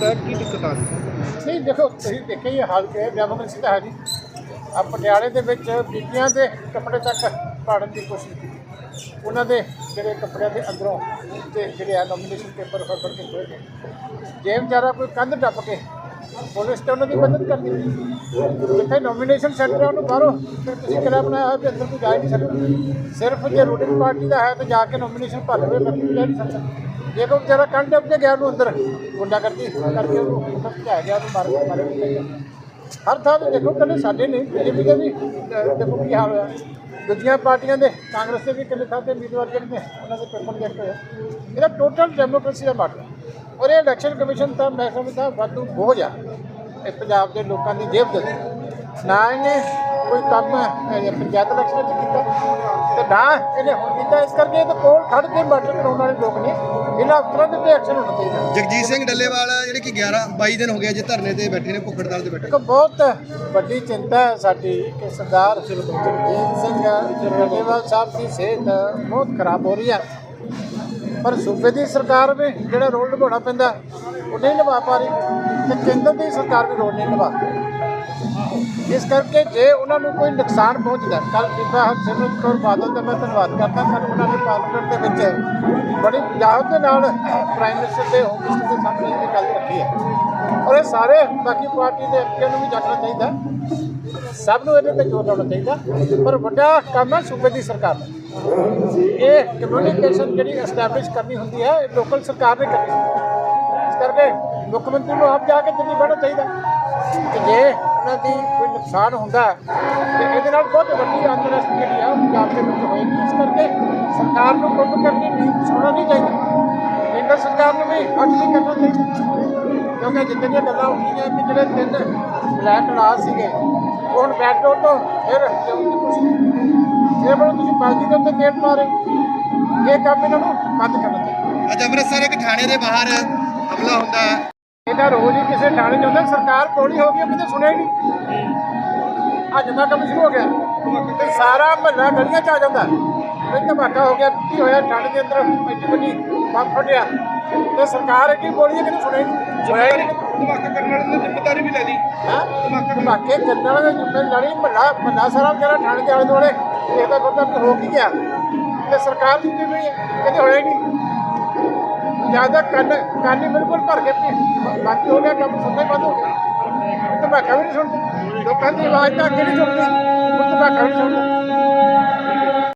ਤਾਂ ਕੀ ਦਿੱਕਤ ਆ ਨਹੀਂ, ਦੇਖੋ, ਤੁਸੀਂ ਦੇਖਿਆ ਹੀ ਹਾਲ ਕੇ ਡੈਮੋਕ੍ਰੇਸੀ ਦਾ ਹੈ ਜੀ। ਆ ਪਟਿਆਲੇ ਦੇ ਵਿੱਚ ਬੀਬੀਆਂ ਦੇ ਕੱਪੜੇ ਤੱਕ ਪਾੜਨ ਦੀ ਕੋਸ਼ਿਸ਼ ਕੀਤੀ। ਉਹਨਾਂ ਦੇ ਜਿਹੜੇ ਕੱਪੜਿਆਂ ਦੇ ਅੰਦਰੋਂ ਤੇ ਜਿਹੜੇ ਆ ਨੋਮੀਨੇਸ਼ਨ ਪੇਪਰ ਫੜ ਫੜ ਕੇ ਖੋਏ ਗਏ। ਜੇ ਵਿਚਾਰਾ ਕੋਈ ਕੰਧ ਟੱਪ ਕੇ ਪੁਲਿਸ ਤੇ ਉਹਨਾਂ ਦੀ ਮਦਦ ਕਰਦੀ ਜਿੱਥੇ ਨੋਮੀਨੇਸ਼ਨ ਸੈਂਟਰ ਉਹਨੂੰ ਬਾਹਰੋਂ ਫਿਰ ਤੁਸੀਂ ਕਿਹੜਾ ਬਣਾਇਆ ਹੋਇਆ ਵੀ ਅੰਦਰ ਕੋਈ ਜਾ ਨਹੀਂ ਸਕਦਾ। ਸਿਰਫ ਜੇ ਰੂਲਿੰਗ ਪਾਰਟੀ ਦਾ ਹੈ, ਤਾਂ ਜਾ ਕੇ ਨੋਮੀਨੇਸ਼ਨ ਭਰ ਲਵੇ ਬਾਕੀ ਕੋਈ ਜਾ ਨਹੀਂ ਸਕਦਾ। ਜੇ ਕੋਈ ਵਿਚਾਰਾ ਕੰਧ ਟੱਪ ਗਿਆ ਉਹਨੂੰ ਅੰਦਰ। ਗੁੰਡਾ ਕਰਦੀ ਕਰਕੇ ਉਹਨੂੰ ਭਜਾਇਆ ਗਿਆ ਉਹਨੂੰ ਮਾਰ ਕੇ ਮਾਰੇ ਨਹੀਂ ਹਰ ਥਾਂ ਤੇ ਦੇਖੋ ਕੱਲੇ ਸਾਡੇ ਨਹੀਂ, ਬੀਜੇਪੀ ਦੇ ਵੀ ਦੇਖੋ ਕੀ ਹਾਲ ਹੋਇਆ। ਦੂਜੀਆਂ ਪਾਰਟੀਆਂ ਦੇ, ਕਾਂਗਰਸ ਦੇ ਵੀ ਕਿੰਨੇ ਥਾਂ ਤੇ ਉਮੀਦਵਾਰ ਜਿਹੜੇ ਨੇ, ਉਹਨਾਂ ਦੇ ਪੇਪਰ ਚੈੱਕ ਹੋਏ। ਇਹਦਾ ਟੋਟਲ ਡੈਮੋਕ੍ਰੇਸੀ ਦਾ ਮਾਡਲ ਔਰ ਇਹ ਇਲੈਕਸ਼ਨ ਕਮਿਸ਼ਨ ਤਾਂ ਮੈਂ ਸਮਝਦਾ ਵਾਧੂ ਬੋਝ ਆ। ਇਹ ਪੰਜਾਬ ਦੇ ਲੋਕਾਂ ਦੀ ਜੇਬ ਦੇ ਨਾ ਇਹਨੇ ਕੋਈ ਕੰਮ ਪੰਚਾਇਤ ਇਲੈਕਸ਼ਨ 'ਚ ਕੀਤਾ। ਨਾ ਇਹਨੇ ਹੁਣ ਕੀਤਾ ਇਸ ਕਰਕੇ ਇਹ ਤਾਂ ਕੋਲ ਖੜ ਕੇ ਮਾਡਲ ਕਰਾਉਣ ਵਾਲੇ ਲੋਕ ਨੇ। ਇਹਨਾਂ ਅਫਸਰਾਂ ਦੇ ਉੱਤੇ ਐਕਸ਼ਨ ਹੋਣਾ ਚਾਹੀਦਾ ਜਗਜੀਤ ਸਿੰਘ ਡੱਲੇਵਾਲ ਜਿਹੜੇ ਕਿ 11 22 ਦਿਨ ਹੋ ਗਏ ਜੇ ਧਰਨੇ ਤੇ ਬੈਠੇ ਨੇ ਭੁੱਖੜ ਦਲ ਤੇ ਬੈਠੇ ਇੱਕ ਬਹੁਤ ਵੱਡੀ ਚਿੰਤਾ ਹੈ ਸਾਡੀ ਕਿ ਸਰਦਾਰ ਜਗਜੀਤ ਸਿੰਘ ਜਰਨੇਵਾਲ ਸਾਹਿਬ ਦੀ ਸਿਹਤ ਬਹੁਤ ਖਰਾਬ ਹੋ ਰਹੀ ਹੈ। ਪਰ ਸੂਬੇ ਦੀ ਸਰਕਾਰ ਵੀ ਜਿਹੜਾ ਰੋਲ ਨਿਭਾਉਣਾ ਪੈਂਦਾ ਉਹ ਨਹੀਂ ਨਿਭਾ ਪਾ ਰਹੀ। ਤੇ ਕੇਂਦਰ ਦੀ ਸਰਕਾਰ ਵੀ ਰੋਲ ਨਹੀਂ ਨਿਭਾ। ਇਸ ਕਰਕੇ ਜੇ ਉਹਨਾਂ ਨੂੰ ਕੋਈ ਨੁਕਸਾਨ ਪਹੁੰਚਦਾ ਕੱਲ ਬੀਬਾ ਹਰਸਿਮਰਤ ਕੌਰ ਬਾਦਲ ਦਾ ਮੈਂ ਧੰਨਵਾਦ ਕਰਦਾ ਸਾਨੂੰ ਉਹਨਾਂ ਨੇ ਪਾਰਲੀਮੈਂਟ ਦੇ ਵਿੱਚ ਬੜੀ ਵਜਾਹਤ ਦੇ ਨਾਲ ਪ੍ਰਾਈਮ ਮਿਨਿਸਟਰ ਦੇ ਹੋਮ ਮਿਨਿਸਟਰ ਦੇ ਸਾਹਮਣੇ ਇਹ ਗੱਲ ਰੱਖੀ ਹੈ। ਔਰ ਇਹ ਸਾਰੇ ਬਾਕੀ ਪਾਰਟੀ ਦੇ ਐਮਪੀਆਂ ਨੂੰ ਵੀ ਜਾਗਣਾ ਚਾਹੀਦਾ ਸਭ ਨੂੰ ਇਹਦੇ ਤੇ ਜ਼ੋਰ ਲਾਉਣਾ ਚਾਹੀਦਾ ਪਰ ਵੱਡਾ ਕੰਮ ਹੈ ਸੂਬੇ ਦੀ ਸਰਕਾਰ ਦਾ। ਇਹ ਕਮਿਊਨੀਕੇਸ਼ਨ ਜਿਹੜੀ ਐਸਟੈਬਲਿਸ਼ ਕਰਨੀ ਹੁੰਦੀ ਹੈ, ਇਹ ਲੋਕਲ ਸਰਕਾਰ ਨੇ ਕਰਨੀ। ਹੁੰਦੀ ਹੈ। ਇਸ ਕਰਕੇ ਮੁੱਖ ਮੰਤਰੀ ਨੂੰ ਆਪ ਜਾ ਕੇ ਦਿੱਲੀ ਬਹਿਣਾ ਚਾਹੀਦਾ ਕਿ ਜੇ ਉਹਨਾਂ ਦੀ ਕੋਈ ਨੁਕਸਾਨ ਹੁੰਦਾ ਹੈ, ਤੇ ਇਹਦੇ ਨਾਲ ਬਹੁਤ ਵੱਡੀ ਅੰਤਰਰਾਸ਼ਟਰੀ ਜਿਹੜੀ ਆ ਉਹ ਪੰਜਾਬ ਦੇ ਵਿੱਚ ਹੋਏਗੀ। ਇਸ ਕਰਕੇ ਸਰਕਾਰ ਨੂੰ ਕੰਮ ਕਰਨੀ ਨਹੀਂ ਸੁਣਨਾ ਨਹੀਂ ਚਾਹੀਦਾ। ਕੇਂਦਰ ਸਰਕਾਰ ਨੂੰ ਵੀ ਹੱਟ ਨਹੀਂ ਕਰਨਾ ਚਾਹੀਦਾ। ਕਿਉਂਕਿ ਜਿੱਦਾਂ ਦੀਆਂ ਗੱਲਾਂ ਉੱਠੀਆਂ ਕਿ ਜਿਹੜੇ ਤਿੰਨ ਬਲੈਕ ਲਾਸ ਸੀਗੇ ਉਹ ਹੁਣ ਬੈਕਡੋਰ ਤੋਂ ਫਿਰ ਜਿਉਂ ਦੀ ਕੋਸ਼ਿਸ਼ ਇਹ ਬੜਾ ਤੁਸੀਂ ਬਾਜੀ ਦੇ ਉੱਤੇ ਤੇਲ ਮਾਰੇ ਇਹ ਕੰਮ ਇਹਨਾਂ ਨੂੰ ਬੰਦ ਕਰਨਾ ਚਾਹੀਦਾ। ਅੱਜ ਅੰਮ੍ਰਿਤਸਰ ਇੱਕ ਥਾਣੇ ਦੇ ਬਾਹਰ ਹਮਲਾ ਹੁੰਦਾ ਹੈ। ਇਹਦਾ ਰੋਜ਼ ਹੀ ਕਿਸੇ ਥਾਣੇ 'ਚ ਹੁੰਦਾ ਸਰਕਾਰ ਕੋਲੀ ਹੋ ਗਈ ਕਿਤੇ ਸੁਣਿਆ ਹੀ ਨਹੀਂ। ਅੱਜ ਦਾ ਕੰਮ ਸ਼ੁਰੂ ਹੋ ਗਿਆ। ਤੇ ਸਾਰਾ ਮਹੱਲਾ ਗਲੀਆਂ 'ਚ ਆ ਜਾਂਦਾ। ਇਹ ਧਮਾਕਾ ਹੋ ਗਿਆ ਕੀ ਹੋਇਆ? ਥਾਣੇ ਦੇ ਅੰਦਰ ਐਡੀ ਵੱਡੀ ਬੰਬ ਫਟਿਆ। ਤੇ ਸਰਕਾਰ ਐਡੀ ਬੋਲੀ ਹੈ ਕਿਤੇ ਸੁਣਿਆ ਨਹੀਂ। ਸੁਣਿਆ ਨਹੀਂ ਧਮਾਕਾ ਕਰਨ ਵਾਲੇ ਨੇ ਜ਼ਿੰਮੇਵਾਰੀ ਵੀ ਲੈ ਲਈ। ਹਾਂ? ਧਮਾਕੇ ਕਰਨ ਵਾਲੇ ਦੇ ਜੁੱਤੇ ਲੜੀ ਮਹੱਲਾ ਮਹੱਲਾ ਸਾਰਾ ਜਿਹੜਾ ਥਾਣੇ ਦੇ ਆਲੇ ਦੁਆਲੇ। ਇਹਦਾ ਬੰਦਾ ਹੋ ਕੀ ਗਿਆ? ਤੇ ਸਰਕਾਰ ਪਈ ਹੈ। ਕਹਿੰਦੇ ਹੋਇਆ ਹੀ ਨਹੀਂ। ਜ਼ਿਆਦਾ ਕੰਨ ਕੰਨ ਹੀ ਬਿਲਕੁਲ ਭਰ ਕੇ ਪੀ ਬਾਕੀ ਹੋ ਗਿਆ, ਕੰਮ ਸੁਣਨਾ ਬੰਦ ਹੋ ਗਿਆ। ਧਮਾਕਾ ਵੀ ਨਹੀਂ ਸੁਣਦੇ। ਲੋਕਾਂ ਦੀ ਆਵਾਜ਼ ਤਾਂ ਅੱਗੇ ਨਹੀਂ ਸੁਣਦੀ। ਹੁਣ ਧਮਾਕਾ ਵੀ ਨਹੀਂ ਸੁਣਦਾ।